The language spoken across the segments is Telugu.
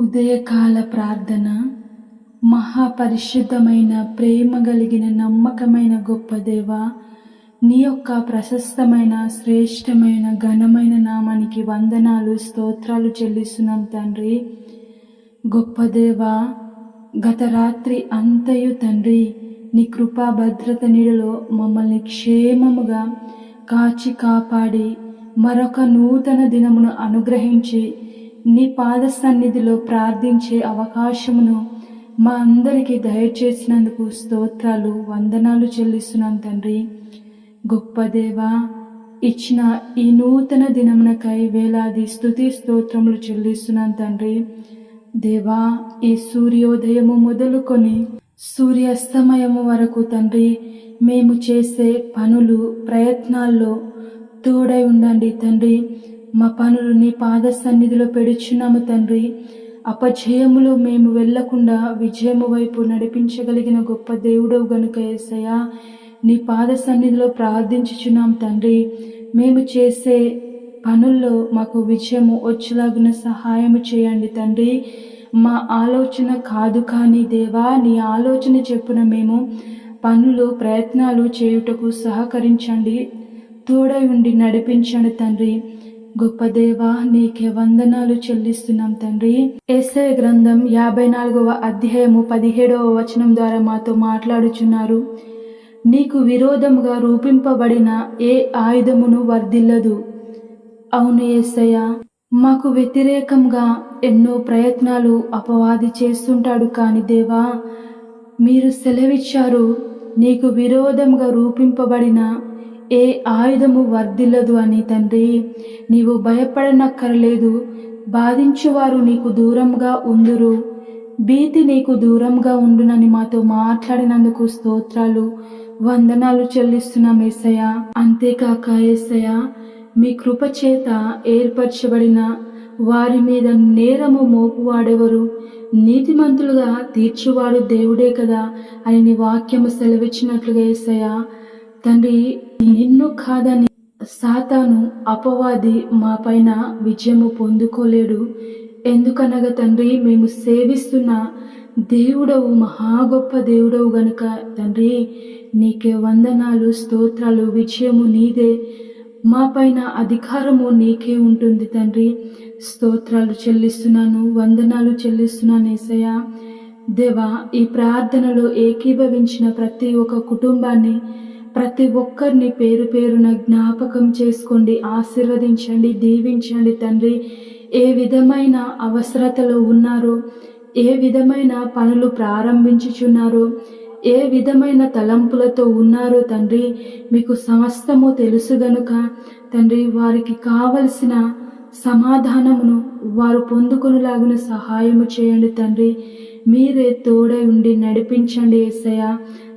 ఉదయకాల ప్రార్థన మహాపరిశుద్ధమైన ప్రేమ కలిగిన నమ్మకమైన గొప్ప దేవ నీ యొక్క ప్రశస్తమైన శ్రేష్టమైన ఘనమైన నామానికి వందనాలు స్తోత్రాలు చెల్లిస్తున్నాం తండ్రి. గొప్ప దేవ గత రాత్రి అంతయు తండ్రి నీ కృపా భద్రత నీడలో మమ్మల్ని క్షేమముగా కాచి కాపాడి మరొక నూతన దినమును అనుగ్రహించి నీ పాద సన్నిధిలో ప్రార్థించే అవకాశమును మా అందరికీ దయచేసినందుకు స్తోత్రాలు వందనాలు చెల్లిస్తున్నాను తండ్రి. గొప్ప దేవా ఇచ్చిన ఈ నూతన దినమునకై వేలాది స్తుతి స్తోత్రములు చెల్లిస్తున్నాను తండ్రి. దేవా ఈ సూర్యోదయము మొదలుకొని సూర్యాస్తమయము వరకు తండ్రి మేము చేసే పనులు ప్రయత్నాల్లో తోడై ఉండండి తండ్రి. మా పనులు నీ పాద సన్నిధిలో పెడుచున్నాము తండ్రి. అపజయములో మేము వెళ్ళకుండా విజయము వైపు నడిపించగలిగిన గొప్ప దేవుడవు గనుక ఏసయ్యా నీ పాద సన్నిధిలో ప్రార్థించుచున్నాం తండ్రి. మేము చేసే పనుల్లో మాకు విజయము వచ్చేలాగిన సహాయము చేయండి తండ్రి. మా ఆలోచన కాదు కానీ దేవా నీ ఆలోచన చెప్పున మేము పనులు ప్రయత్నాలు చేయుటకు సహకరించండి. తోడై ఉండి నడిపించండి తండ్రి. గొప్ప దేవా నీకే వందనాలు చెల్లిస్తున్నాం తండ్రి. ఎస్ఐ గ్రంథం యాభై నాలుగవ అధ్యాయము పదిహేడవ వచనం ద్వారా మాతో మాట్లాడుచున్నారు. నీకు విరోధముగా రూపింపబడిన ఏ ఆయుధమును వర్ధిల్లదు. అవును ఏసయ్య మాకు వ్యతిరేకంగా ఎన్నో ప్రయత్నాలు అపవాది చేస్తుంటాడు కాని దేవా మీరు సెలవిచ్చారు నీకు విరోధంగా రూపింపబడిన ఏ ఆయుధము వర్ధిల్లదు అని తండ్రి. నీవు భయపడనక్కర్లేదు బాధించువారు నీకు దూరంగా ఉందురు. భీతి నీకు దూరంగా ఉండునని మాతో మాట్లాడినందుకు స్తోత్రాలు వందనాలు చెల్లిస్తున్నాం ఏసయ అంతేకాక ఏసయ మీ కృపచేత ఏర్పరచబడిన వారి మీద నేరము మోపువాడెవరు? నీతిమంతులుగా తీర్చువాడు దేవుడే కదా అని నీ వాక్యము సెలవిచ్చినట్లుగా ఏసయ్య. తండ్రి నిన్ను కాదని సాతాను అపవాది మా పైన విజయము పొందుకోలేడు. ఎందుకనగా తండ్రి మేము సేవిస్తున్న దేవుడవు మహా గొప్ప దేవుడవు గనుక తండ్రి నీకే వందనాలు స్తోత్రాలు విజయము నీదే. మా పైన అధికారము నీకే ఉంటుంది తండ్రి. స్తోత్రాలు చెల్లిస్తున్నాను వందనాలు చెల్లిస్తున్నాను ఏసయ్య. దేవా ఈ ప్రార్థనలో ఏకీభవించిన ప్రతి ఒక్క కుటుంబాన్ని ప్రతి ఒక్కరిని పేరు పేరున జ్ఞాపకం చేసుకోండి ఆశీర్వదించండి దీవించండి తండ్రి. ఏ విధమైన అవసరతలో ఉన్నారో ఏ విధమైన పనులు ప్రారంభించుచున్నారో ఏ విధమైన తలంపులతో ఉన్నారో తండ్రి మీకు సమస్తము తెలుసు గనుక తండ్రి వారికి కావలసిన సమాధానమును వారు పొందుకునేలాగున సహాయము చేయండి తండ్రి. మీరే తోడై ఉండి నడిపించండి ఏసయ్య.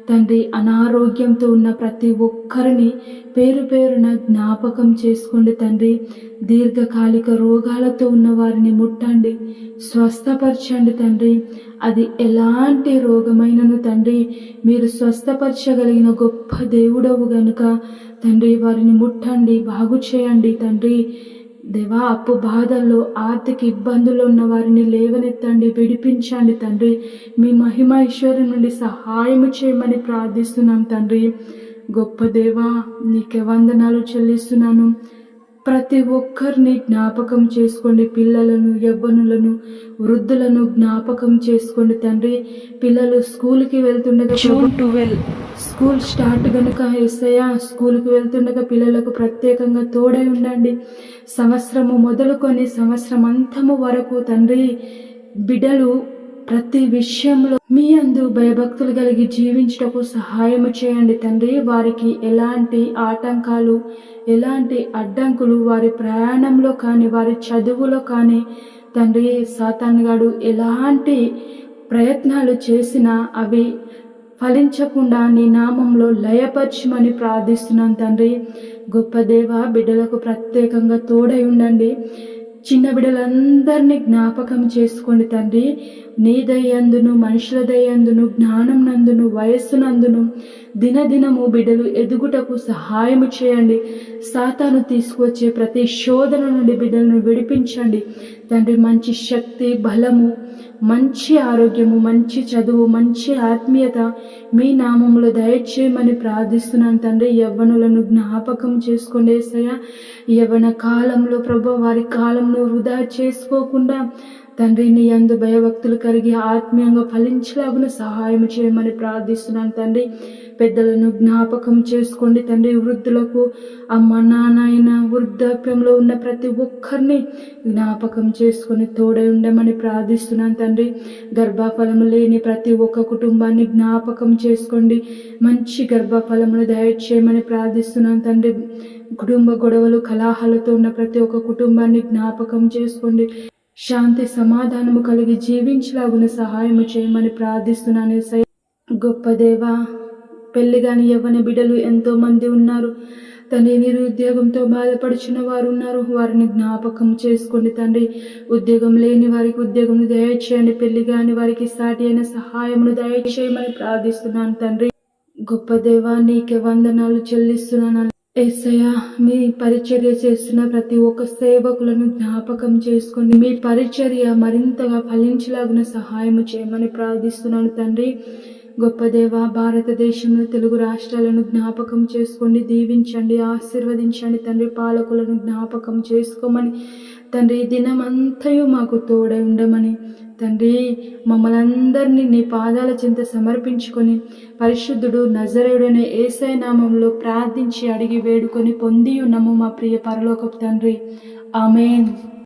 తండ్రి అనారోగ్యంతో ఉన్న ప్రతి ఒక్కరిని పేరు పేరున జ్ఞాపకం చేసుకోండి తండ్రి. దీర్ఘకాలిక రోగాలతో ఉన్న వారిని ముట్టండి. స్వస్థపరచండి తండ్రి. అది ఎలాంటి రోగమైనను తండ్రి మీరు స్వస్థపరచగలిగిన గొప్ప దేవుడవు గనుక తండ్రి వారిని ముట్టండి బాగు చేయండి తండ్రి. దేవా అప్పు బాధల్లో ఆర్థిక ఇబ్బందులు ఉన్న వారిని లేవనెత్తండి విడిపించండి తండ్రి. మీ మహిమ ఈశ్వరు నుండి సహాయము చేయమని ప్రార్థిస్తున్నాం తండ్రి. గొప్ప దేవా నీకే వందనాలు చెల్లిస్తున్నాను. ప్రతి ఒక్కరిని జ్ఞాపకం చేసుకోండి. పిల్లలను యవ్వనులను వృద్ధులను జ్ఞాపకం చేసుకోండి తండ్రి. పిల్లలు స్కూల్కి వెళ్తుండగా జూన్ ట్వెల్వ్ స్కూల్ స్టార్ట్ కనుక ఎస్ఐయా స్కూల్కి వెళ్తుండగా పిల్లలకు ప్రత్యేకంగా తోడై ఉండండి. సంవత్సరము మొదలుకొని సంవత్సరం అంతము వరకు తండ్రి బిడ్డలు ప్రతి విషయంలో మీ అందు భయభక్తులు కలిగి జీవించటకు సహాయం చేయండి తండ్రి. వారికి ఎలాంటి ఆటంకాలు ఎలాంటి అడ్డంకులు వారి ప్రయాణంలో కానీ వారి చదువులో కానీ తండ్రి సాతాన్గాడు ఎలాంటి ప్రయత్నాలు చేసినా అవి ఫలించకుండా నీ నామంలో లయపరచమని ప్రార్థిస్తున్నాను తండ్రి. గొప్ప దేవ బిడ్డలకు ప్రత్యేకంగా తోడై ఉండండి. చిన్న బిడ్డలందరినీ జ్ఞాపకం చేసుకోండి తండ్రి. నీ దయందును మనుషుల దయందును జ్ఞానం నందును వయస్సు నందును. దినదినము బిడ్డలు ఎదుగుటకు సహాయము చేయండి. సాతాను తీసుకొచ్చే ప్రతి శోధన నుండి బిడ్డలను విడిపించండి. తండ్రి మంచి శక్తి బలము మంచి ఆరోగ్యము మంచి చదువు మంచి ఆత్మీయత మీ నామములో దయచేయమని ప్రార్థిస్తున్నాను తండ్రి. యవ్వనులను జ్ఞాపకం చేసుకోండి ఏసయ్య. యవ్వన కాలంలో ప్రభు వారి కాలంలో వృధా చేసుకోకుండా తండ్రి నీ అందు భయభక్తులు కలిగి ఆత్మీయంగా ఫలించలాగున సహాయం చేయమని ప్రార్థిస్తున్నాను తండ్రి. పెద్దలను జ్ఞాపకం చేసుకోండి తండ్రి. వృద్ధులకు అమ్మ నాన్న వృద్ధాప్యంలో ఉన్న ప్రతి ఒక్కరిని జ్ఞాపకం చేసుకొని తోడై ఉండమని ప్రార్థిస్తున్నాను తండ్రి. గర్భఫలము లేని ప్రతి ఒక్క కుటుంబాన్ని జ్ఞాపకం చేసుకోండి. మంచి గర్భఫలమును దయచేయమని ప్రార్థిస్తున్నాను తండ్రి. కుటుంబ గొడవలు కలహాలతో ఉన్న ప్రతి ఒక్క కుటుంబాన్ని జ్ఞాపకం చేసుకోండి. శాంతి సమాధానము కలిగి జీవించలాగున సహాయము చేయమని ప్రార్థిస్తున్నాను. యేసయ్య. గొప్ప దేవా పెళ్ళి కాని యవ్వన బిడ్డలు ఎంతో మంది ఉన్నారు. తండ్రి నిరుద్యోగంతో బాధపడుచున్న వారు ఉన్నారు. వారిని జ్ఞాపకం చేసుకోండి తండ్రి ఉద్యోగం లేని వారికి ఉద్యోగం దయచేయండి. పెళ్ళి కాని వారికి సాటి అయిన సహాయమును దయచేయమని ప్రార్థిస్తున్నాను తండ్రి. గొప్ప దేవా నీకే వందనాలు చెల్లిస్తున్నాను. ఏసయ్య మీ పరిచర్య చేస్తున్న ప్రతి ఒక్క సేవకులను జ్ఞాపకం చేసుకుని మీ పరిచర్య మరింతగా ఫలించలాగిన సహాయం చేయమని ప్రార్థిస్తున్నాను తండ్రి. గొప్ప దేవ భారతదేశంలో తెలుగు రాష్ట్రాలను జ్ఞాపకం చేసుకోండి దీవించండి ఆశీర్వదించండి తండ్రి. పాలకులను జ్ఞాపకం చేసుకోమని తండ్రి దినమంతయు మాకు తోడై ఉండమని. తండ్రి మమ్మల్ని అందరినీ నీ పాదాల చింత సమర్పించుకొని పరిశుద్ధుడు నజరేయుడనే ఏసై నామంలో ప్రార్థించి అడిగి వేడుకొని పొంది ఉన్నాము మా ప్రియ పరలోకపు తండ్రి. ఆమెన్.